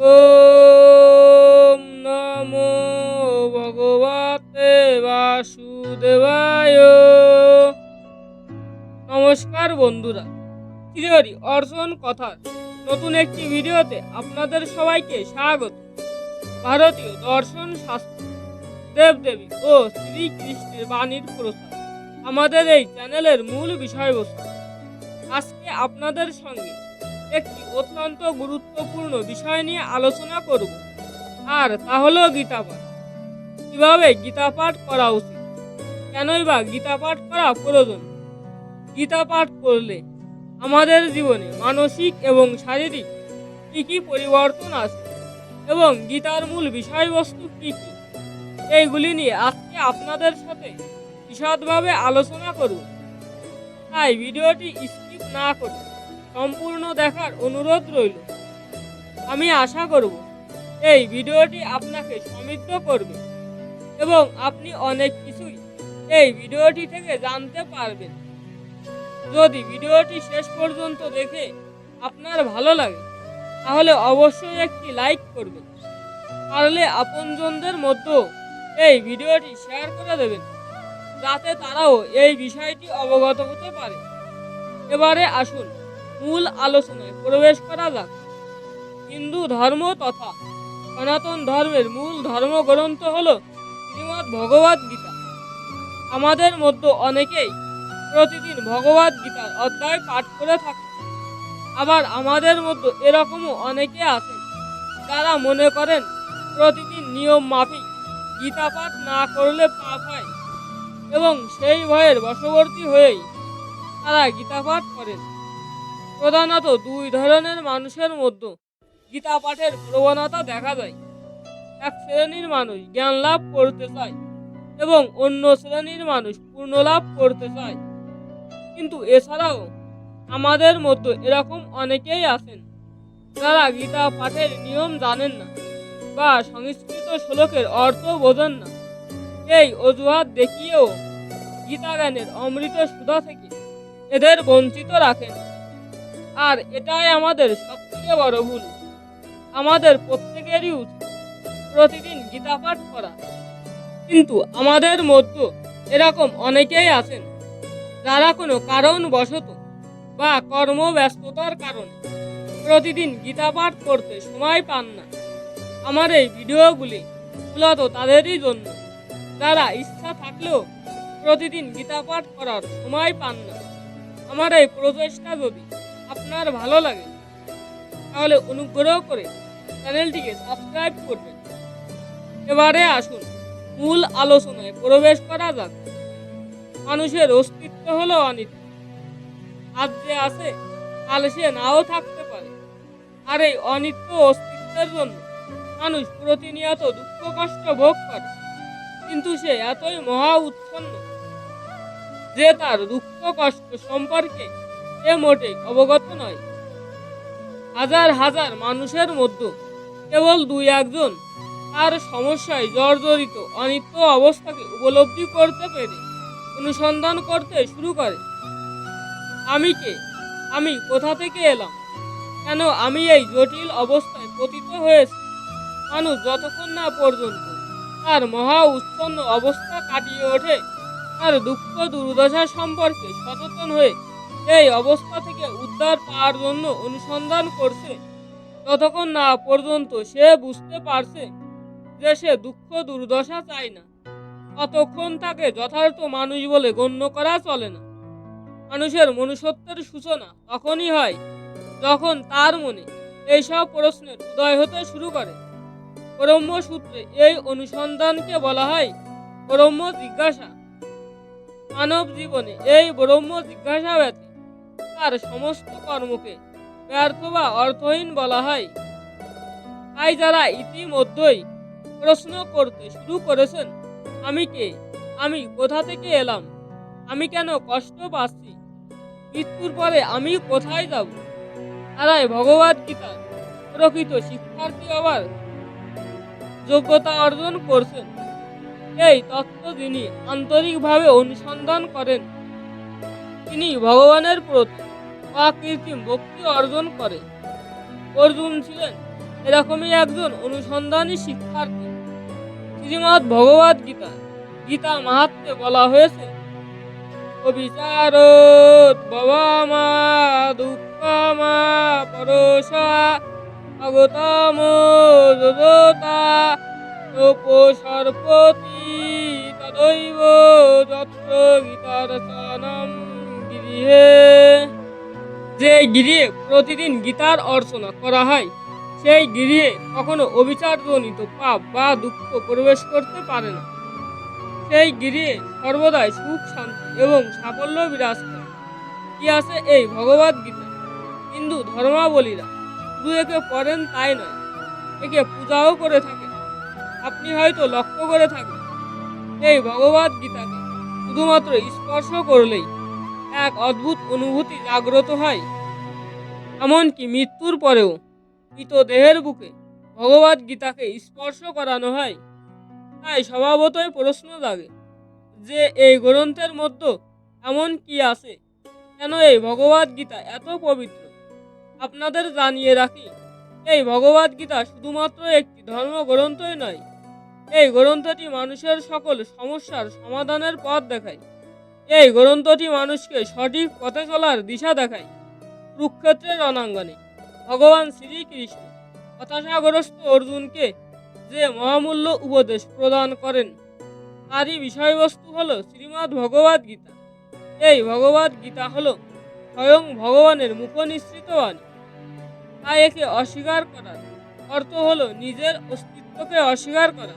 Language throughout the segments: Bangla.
ওম নমো ভগবতে বাসুদেবায়। নমস্কার বন্ধুরা, শ্রীহরি অর্জন কথার নতুন একটি ভিডিওতে আপনাদের সবাইকে স্বাগত। ভারতীয় দর্শন শাস্ত্র, দেবদেবী ও শ্রীকৃষ্ণের বাণীর প্রসার আমাদের এই চ্যানেলের মূল বিষয়বস্তু। আজকে আপনাদের সঙ্গে একটি অত্যন্ত গুরুত্বপূর্ণ বিষয় নিয়ে আলোচনা করব। আর তা হলো গীতা পাঠ। কীভাবে গীতা পাঠ করা উচিত? কেনই বা গীতা পাঠ করা প্রয়োজন? গীতা পাঠ করলে আমাদের জীবনে মানসিক এবং শারীরিক কী কী পরিবর্তন আসে এবং গীতার মূল বিষয়বস্তু কী কী? এইগুলি নিয়ে আজকে আপনাদের সাথে বিশদভাবে আলোচনা করুন তাই ভিডিওটি স্কিপ না করে সম্পূর্ণ দেখার অনুরোধ রইল। আমি আশা করব এই ভিডিওটি আপনাকে সমৃদ্ধ করবে এবং আপনি অনেক কিছুই এই ভিডিওটি থেকে জানতে পারবেন। যদি ভিডিওটি শেষ পর্যন্ত দেখে আপনার ভালো লাগে, তাহলে অবশ্যই একটি লাইক করবেন। পারলে আপনজনদের মধ্যেও এই ভিডিওটি শেয়ার করে দেবেন, যাতে তারাও এই বিষয়টি অবগত হতে পারে। এবারে আসুন মূল আলোচনায় প্রবেশ করা যাক। হিন্দু ধর্ম তথা সনাতন ধর্মের মূল ধর্মগ্রন্থ হল শ্রীমৎ ভগবদ গীতা। আমাদের মধ্যে অনেকেই প্রতিদিন ভগবদ গীতার অধ্যায় পাঠ করে থাকে আবার আমাদের মধ্যে এরকমও অনেকে আছেন যারা মনে করেন প্রতিদিন নিয়ম মাফিক গীতা পাঠ না করলে পাপ হয় এবং সেই ভয়ের বশবর্তী হয়েই তারা গীতা পাঠ করেন। প্রধানত দুই ধরনের মানুষের মধ্যে গীতা পাঠের প্রবণতা দেখা যায় এক শ্রেণির মানুষ জ্ঞান লাভ করতে চায় এবং অন্য শ্রেণির মানুষ পূর্ণ লাভ করতে চায়। কিন্তু এছাড়াও আমাদের মধ্যে এরকম অনেকেই আছেন যারা গীতা পাঠের নিয়ম জানেন না বা সংস্কৃত শ্লোকের অর্থ বোঝেন না। এই অজুহাত দেখিয়েও গীতা জ্ঞানের অমৃত সুধা থেকে এদের বঞ্চিত রাখেন আর এটাই আমাদের সবথেকে বড় ভুল। আমাদের প্রত্যেকেরই উচিত প্রতিদিন গীতা পাঠ করা। কিন্তু আমাদের মধ্যে এরকম অনেকেই আছেন, যারা কোনো কারণ কারণবশত বা কর্মব্যস্ততার কারণে প্রতিদিন গীতা পাঠ করতে সময় পান না। আমার এই ভিডিওগুলি মূলত তাদেরই জন্য। যারা ইচ্ছা থাকলেও প্রতিদিন গীতা পাঠ করার সময় পান না, আমার এই প্রচেষ্টা যদি আপনার ভালো লাগে, তাহলে অনুগ্রহ করে চ্যানেলটিকে সাবস্ক্রাইব করবেন। এবারে আসুন, মূল আলোচনায় প্রবেশ করা যাক। মানুষের অস্তিত্ব হলো অনিত্য আজ যে আছে, কাল সে নাও থাকতে পারে। আর এই অনিত্য অস্তিত্বের জন্য মানুষ প্রতিনিয়ত দুঃখ, কষ্ট ভোগ করে। কিন্তু সে এতই মহা উচ্ছন্ন যে তার দুঃখ, কষ্ট সম্পর্কে এ মোটেই অবগত নয়। হাজার হাজার মানুষের মধ্যে কেবল দুই একজন তার সমস্যায় জর্জরিত, অনিত্য অবস্থাকে উপলব্ধি করতে পেরে অনুসন্ধান করতে শুরু করে। আমি কে? আমি কোথা থেকে এলাম? কেন আমি এই জটিল অবস্থায় পতিত হয়েছি? মানুষ যতক্ষণ না পর্যন্ত তার মহা উৎপন্ন অবস্থা কাটিয়ে ওঠে, তার দুঃখ দুর্দশা সম্পর্কে সচেতন হয়ে এই অবস্থা থেকে উদ্ধার পাওয়ার জন্য অনুসন্ধান করছে। ততক্ষণ না পর্যন্ত সে বুঝতে পারছে যে সে দুঃখ দুর্দশা চায় না, ততক্ষণ তাকে যথার্থ মানুষ বলে গণ্য করা চলে না। মানুষের মনুষ্যত্বের সূচনা তখনই হয় যখন তার মনে এইসব প্রশ্নের উদয় হতে শুরু করে। ব্রহ্মসূত্রে এই অনুসন্ধানকে বলা হয় ব্রহ্ম জিজ্ঞাসা মানব জীবনে এই ব্রহ্ম জিজ্ঞাসা ব্যতীত তার সমস্ত কর্মকে ব্যর্থ বা অর্থহীন বলা হয়। তাই যারা ইতিমধ্যেই প্রশ্ন করতে শুরু করেছেন, আমি কে? আমি কোথা থেকে এলাম? আমি কেন কষ্ট পাচ্ছি? মৃত্যুর পরে আমি কোথায় যাব? তারাই ভগবদ গীতার প্রকৃত শিক্ষার্থী আবার যোগ্যতা অর্জন করছেন। এই তত্ত্ব তিনি আন্তরিকভাবে অনুসন্ধান করেন, তিনি ভগবানের প্রতি অকৃত্রিম ভক্তি অর্জন করে। অর্জুন ছিলেন এরকমই একজন অনুসন্ধানী শিক্ষার্থী। শ্রীমৎ ভগবদ গীতা গীতা মাহাত্মে বলা হয়েছে অবিচারত ভবামা দুঃখমা পরশা অগতম গৃহে যে গৃহে প্রতিদিন গীতার অর্চনা করা হয়, সেই গৃহে কখনো অবিচারজনিত পাপ বা দুঃখ প্রবেশ করতে পারে না। সেই গৃহে সর্বদাই সুখ, শান্তি এবং সাফল্য বিরাজ করে। কি আছে এই ভগবদ গীতা? হিন্দু ধর্মাবলীরা শুধু একে পড়েন তাই নয়, একে পূজাও করে থাকে আপনি হয়তো লক্ষ্য করে থাকবেন এই ভগবদ গীতাকে শুধুমাত্র স্পর্শ করলেই এক অদ্ভুত অনুভূতি জাগ্রত হয়। এমনকি মৃত্যুর পরেও মৃত দেহের বুকে ভগবদ গীতাকে স্পর্শ করানো হয়। তাই স্বভাবতই প্রশ্ন লাগে যে এই গ্রন্থের মধ্যে এমন কি আছে? কেন এই ভগবদ গীতা এত পবিত্র? আপনাদের জানিয়ে রাখি, এই ভগবদ গীতা শুধুমাত্র একটি ধর্মগ্রন্থই নয় এই গ্রন্থটি মানুষের সকল সমস্যার সমাধানের পথ দেখায়। এই গ্রন্থটি মানুষকে সঠিক পথে চলার দিশা দেখায়। কুরুক্ষেত্রের রণাঙ্গনে ভগবান শ্রীকৃষ্ণ হতাশাগ্রস্ত অর্জুনকে যে মহামূল্য উপদেশ প্রদান করেন, তারই বিষয়বস্তু হলো শ্রীমদ্ ভগবদ গীতা। এই ভগবদ গীতা হলো স্বয়ং ভগবানের মুখনিসৃত বাণী। তাই একে অস্বীকার করার অর্থ হলো নিজের অস্তিত্বকে অস্বীকার করা।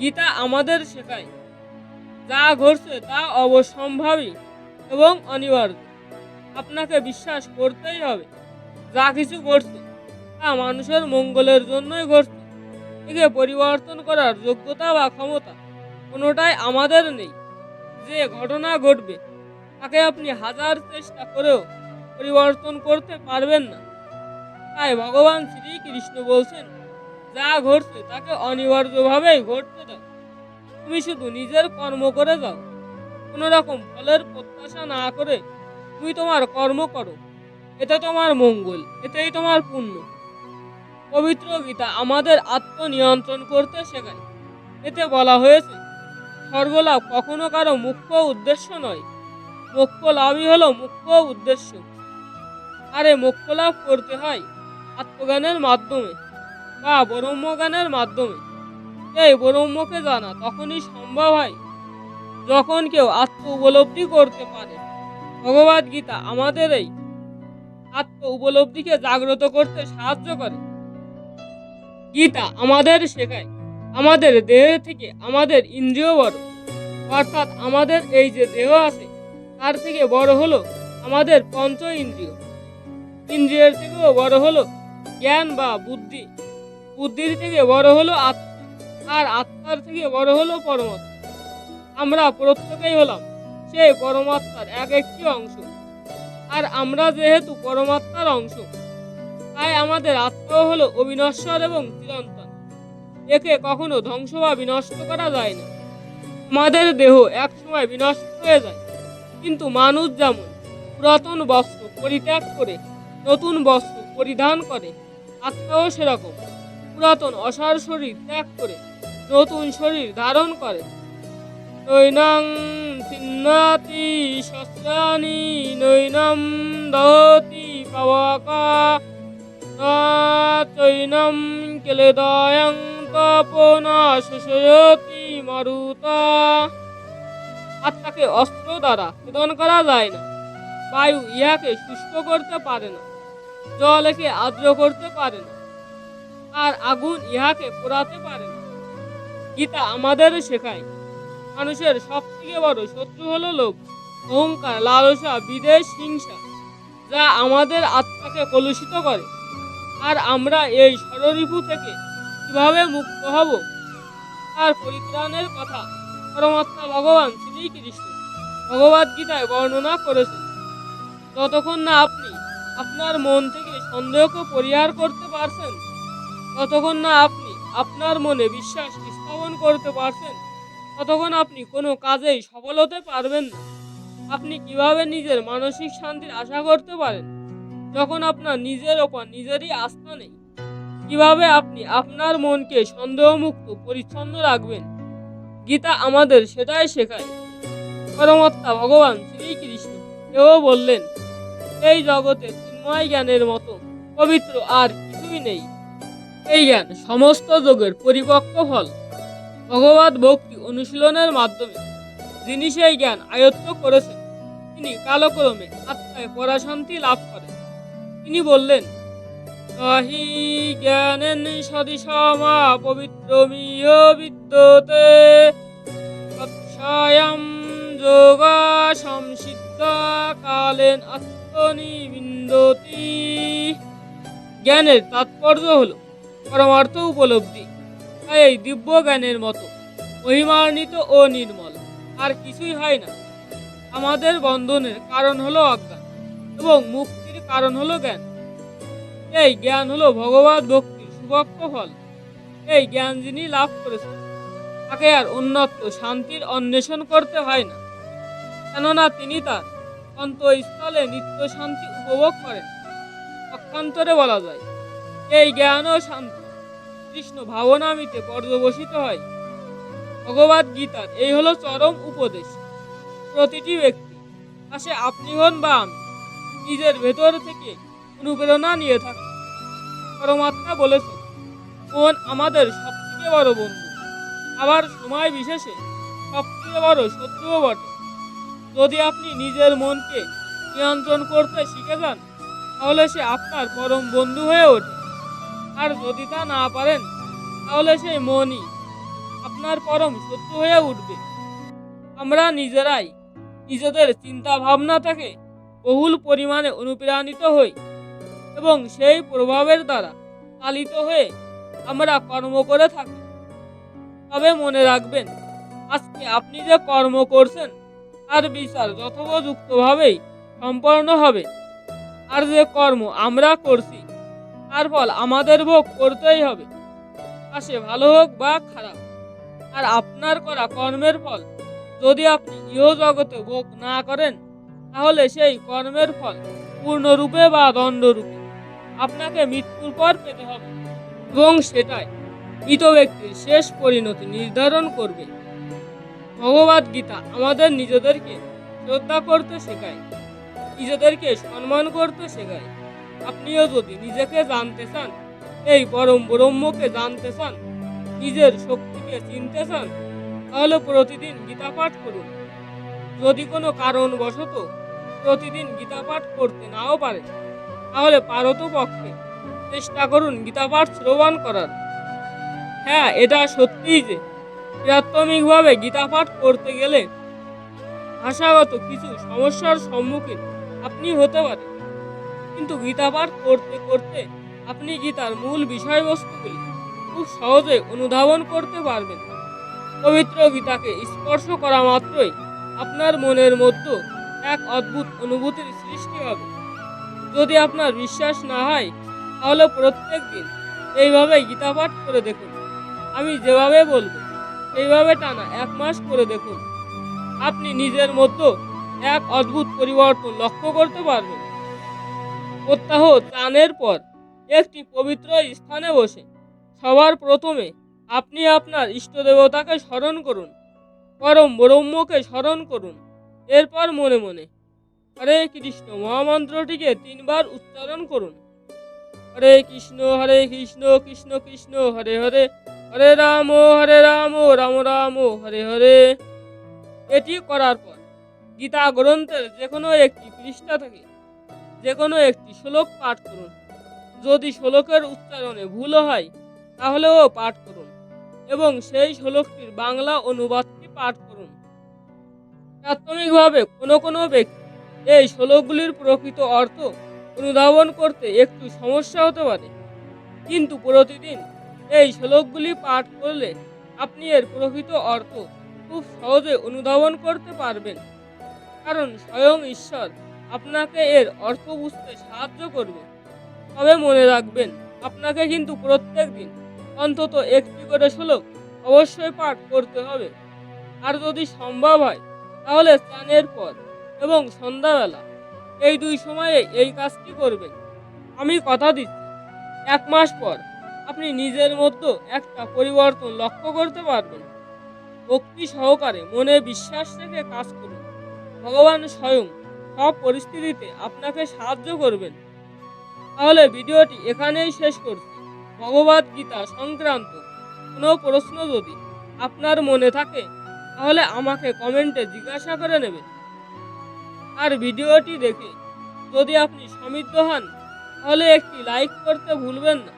গীতা আমাদের শেখায়। যা ঘটছে তা অবসম্ভাবী এবং অনিবার্য। আপনাকে বিশ্বাস করতেই হবে, যা কিছু ঘটছে তা মানুষের মঙ্গলের জন্যই ঘটছে। একে পরিবর্তন করার যোগ্যতা বা ক্ষমতা কোনোটাই আমাদের নেই। যে ঘটনা ঘটবে, তাকে আপনি হাজার চেষ্টা করেও পরিবর্তন করতে পারবেন না। তাই ভগবান শ্রীকৃষ্ণ বলছেন যা ঘটছে তাকে অনিবার্যভাবেই ঘটতে দাও। তুমি শুধু নিজের কর্ম করে যাও। কোনো রকম ফলের প্রত্যাশা না করে তুমি তোমার কর্ম করো। এতে তোমার মঙ্গল, এতেই তোমার পুণ্য। পবিত্র গীতা আমাদের আত্মনিয়ন্ত্রণ করতে শেখায়। এতে বলা হয়েছে স্বর্গলাভ কখনো কারও মুখ্য উদ্দেশ্য নয়। মোক্ষ লাভই হলো মুখ্য উদ্দেশ্য। আরে মোক্ষ লাভ করতে হয় আত্মজ্ঞানের মাধ্যমে। বা ব্রহ্মজ্ঞানের মাধ্যমে। এই ব্রহ্মকে জানা তখনই সম্ভব হয়, যখন কেউ আত্ম উপলব্ধি করতে পারে। ভগবদ গীতা আমাদের এই আত্ম উপলব্ধিকে জাগ্রত করতে সাহায্য করে। গীতা আমাদের শেখায়, আমাদের দেহের থেকে আমাদের ইন্দ্রিয় বড় অর্থাৎ আমাদের এই যে দেহ আছে, তার থেকে বড় হলো আমাদের পঞ্চ ইন্দ্রিয়। ইন্দ্রিয়ের থেকেও বড় হলো জ্ঞান বা বুদ্ধি। বুদ্ধির থেকে বড় হলো আত্মা, আর আত্মার থেকে বড় হলো পরমাত্মা। আমরা প্রত্যেকেই হলাম সেই পরমাত্মার এক একটি অংশ। আর আমরা যেহেতু পরমাত্মার অংশ, তাই আমাদের আত্মাও হলো অবিনশ্বর এবং চিরন্তন। একে কখনো ধ্বংস বা বিনষ্ট করা যায় না। আমাদের দেহ এক সময় বিনষ্ট হয়ে যায়, কিন্তু মানুষ যেমন পুরাতন বস্ত্র পরিত্যাগ করে, নতুন বস্ত্র পরিধান করে, আত্মাও সেরকম। পুরাতন অসার শরীর ত্যাগ করে নতুন শরীর ধারণ করে। নৈনাং সিন্নাতি শস্যানি, নৈনম দহতি না চৈনম কেলেদয়ং তপনা শোষয়তি মারুতা। আত্মাকে অস্ত্র দ্বারা ছেদন করা যায় না। বায়ু ইহাকে শুষ্ক করতে পারে না। জল একে করতে পারে না। আর আগুন ইহাকে পোড়াতে পারে না। গীতা আমাদের শেখায়, মানুষের সব থেকে বড় শত্রু হলো লোক, অহংকার, লালসা, বিদেশ, হিংসা, যা আমাদের আত্মাকে কলুষিত করে। আর আমরা এই ষড়রিপু থেকে কীভাবে মুক্ত হব? তার পরিত্রাণের কথা পরমাত্মা ভগবান শ্রীকৃষ্ণ ভগবদ গীতায় বর্ণনা করেছেন। যতক্ষণ না আপনি আপনার মন থেকে সন্দেহকে পরিহার করতে পারছেন ততক্ষণ না আপনি আপনার মনে বিশ্বাস স্থাপন করতে পারছেন, ততক্ষণ আপনি কোনো কাজেই সফল হতে পারবেন না। আপনি কীভাবে নিজের মানসিক শান্তির আশা করতে পারেন? যখন আপনার নিজের ওপর নিজেরই আস্থা নেই, কীভাবে আপনি আপনার মনকে সন্দেহমুক্ত, পরিচ্ছন্ন রাখবেন? গীতা আমাদের সেটাই শেখায়। পরমাত্মা ভগবান শ্রীকৃষ্ণ কেউ বললেন, এই জগতে চিন্ময় জ্ঞানের মতো পবিত্র আর কিছুই নেই। এই জ্ঞান সমস্ত যোগের পরিপক্ক ফল। ভগবত ভক্তি অনুশীলনের মাধ্যমে যিনি সেই জ্ঞান আয়ত্ত করেছেন, তিনি কালক্রমে আত্মায় পরাশান্তি লাভ করেন। তিনি বললেন নাহি জ্ঞানেন সদিসমা পবিত্রমীয় বিদ্যতে, তৎসায়াম যোগা সংসিদ্ধ কালেন আত্মনিবিন্দতি। জ্ঞানের তাৎপর্য হলো পরমার্থ উপলব্ধি। তাই এই দিব্য জ্ঞানের মতো মহিমান্বিত ও নির্মল, আর কিছুই হয় না। আমাদের বন্ধনের কারণ হলো অজ্ঞান এবং মুক্তির কারণ হলো জ্ঞান। এই জ্ঞান হলো ভগবত ভক্তির সুভক্ত ফল। এই জ্ঞান যিনি লাভ করেছেন, তাকে আর উন্নত শান্তির অন্বেষণ করতে হয় না। কেননা তিনি তার অন্তঃস্থলে নিত্য শান্তি উপভোগ করেন। পক্ষান্তরে বলা যায় এই জ্ঞান ও শান্তি, কৃষ্ণ ভাবনামিতে পর্যবসিত হয়। ভগবত গীতার এই হলো চরম উপদেশ। প্রতিটি ব্যক্তি, আসে আপনি হন বা আমি, নিজের ভেতর থেকে অনুপ্রেরণা নিয়ে থাকে পরমাত্মা বলেছে, মন আমাদের সবথেকে বড় বন্ধু। আবার সময় বিশেষে সবথেকে বড় শত্রুও বটে। যদি আপনি নিজের মনকে নিয়ন্ত্রণ করতে শিখে যান, তাহলে সে আপনার পরম বন্ধু হয়ে ওঠে। আর যদি তা না পারেন, তাহলে সেই মনই আপনার পরম শত্রু হয়ে উঠবে। আমরা নিজেরাই নিজেদের চিন্তা ভাবনা থেকে বহুল পরিমাণে অনুপ্রাণিত হই এবং সেই প্রভাবের দ্বারা চালিত হয়ে আমরা কর্ম করে থাকি। তবে মনে রাখবেন, আজকে আপনি যে কর্ম করছেন, তার বিচার যথোপযুক্তভাবেই সম্পন্ন হবে। আর যে কর্ম আমরা করছি তার ফল আমাদের ভোগ করতেই হবে। তা সে ভালো হোক বা খারাপ, আর আপনার করা কর্মের ফল যদি আপনি ইহ জগতে ভোগ না করেন, তাহলে সেই কর্মের ফল পূর্ণরূপে বা দণ্ডরূপে আপনাকে মৃত্যুর পর পেতে হবে এবং সেটাই মৃত ব্যক্তির শেষ পরিণতি নির্ধারণ করবে। ভগবদ গীতা আমাদের নিজেদেরকে শ্রদ্ধা করতে শেখায়, নিজেদেরকে সম্মান করতে শেখায়। আপনিও যদি নিজেকে জানতে চান, এই পরম ব্রহ্মকে জানতে চান, নিজের শক্তিকে চিনতে চান, তাহলে প্রতিদিন গীতা পাঠ করুন। যদি কোনো কারণবশত প্রতিদিন গীতা পাঠ করতে নাও পারে তাহলে পারত পক্ষে চেষ্টা করুন গীতা পাঠ শ্রবণ করার। হ্যাঁ এটা সত্যিই যে প্রাথমিকভাবে গীতা পাঠ করতে গেলে ভাষাগত কিছু সমস্যার সম্মুখীন আপনি হতে পারেন। কিন্তু গীতা পাঠ করতে করতে আপনি গীতার মূল বিষয়বস্তুগুলি খুব সহজে অনুধাবন করতে পারবেন? পবিত্র গীতাকে স্পর্শ করা মাত্রই আপনার মনের মধ্যে এক অদ্ভুত অনুভূতির সৃষ্টি হবে। যদি আপনার বিশ্বাস না হয়, তাহলে প্রত্যেক দিন এইভাবে গীতা পাঠ করে দেখুন। আমি যেভাবে বলব এইভাবে টানা এক মাস করে দেখুন। আপনি নিজের মধ্যে এক অদ্ভুত পরিবর্তন লক্ষ্য করতে পারবেন। প্রত্যাহ ত্রাণের পর একটি পবিত্র স্থানে বসে। সবার প্রথমে আপনি আপনার ইষ্ট দেবতাকে স্মরণ করুন, পরম ব্রহ্মকে স্মরণ করুন। এরপর মনে মনে হরে কৃষ্ণ মহামন্ত্রটিকে তিনবার উচ্চারণ করুন। হরে কৃষ্ণ হরে কৃষ্ণ কৃষ্ণ কৃষ্ণ, হরে হরে হরে রাম হরে রাম রাম রাম, হরে হরে। এটি করার পর গীতা গ্রন্থের যে কোনো একটি পৃষ্ঠা থেকে যে কোনো একটি শ্লোক পাঠ করুন। যদি শ্লোকের উচ্চারণে ভুল হয় তাহলেও পাঠ করুন এবং সেই শ্লোকটির বাংলা অনুবাদটি পাঠ করুন। প্রাথমিকভাবে কোনো কোনো ব্যক্তি এই শ্লোকগুলির প্রকৃত অর্থ অনুধাবন করতে একটু সমস্যা হতে পারে। কিন্তু প্রতিদিন এই শ্লোকগুলি পাঠ করলে আপনি এর প্রকৃত অর্থ খুব সহজে অনুধাবন করতে পারবেন। কারণ স্বয়ং ঈশ্বর আপনাকে এর অর্থ বুঝতে সাহায্য করবে। তবে মনে রাখবেন, আপনাকে কিন্তু প্রত্যেক দিন অন্তত একটি করে শ্লোক অবশ্যই পাঠ করতে হবে। আর যদি সম্ভব হয়, তাহলে স্নানের পর এবং সন্ধ্যাবেলা এই দুই সময়ে এই কাজটি করবেন। আমি কথা দিচ্ছি, এক মাস পর আপনি নিজের মধ্যে একটা পরিবর্তন লক্ষ্য করতে পারবেন। ভক্তি সহকারে মনে বিশ্বাস রেখে কাজ করুন। ভগবান স্বয়ং সব পরিস্থিতিতে আপনাকে সাহায্য করবেন। তাহলে ভিডিওটি এখানেই শেষ করছি। ভগবদ গীতা সংক্রান্ত কোনো প্রশ্ন যদি আপনার মনে থাকে, তাহলে আমাকে কমেন্টে জিজ্ঞাসা করে নেবেন। আর ভিডিওটি দেখে যদি আপনি সমৃদ্ধ হন, তাহলে একটি লাইক করতে ভুলবেন না।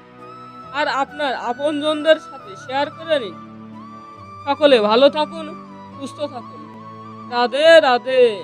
আর আপনার আপনজনদের সাথে শেয়ার করে নিন। সকলে ভালো থাকুন, সুস্থ থাকুন। রাধে রাধে।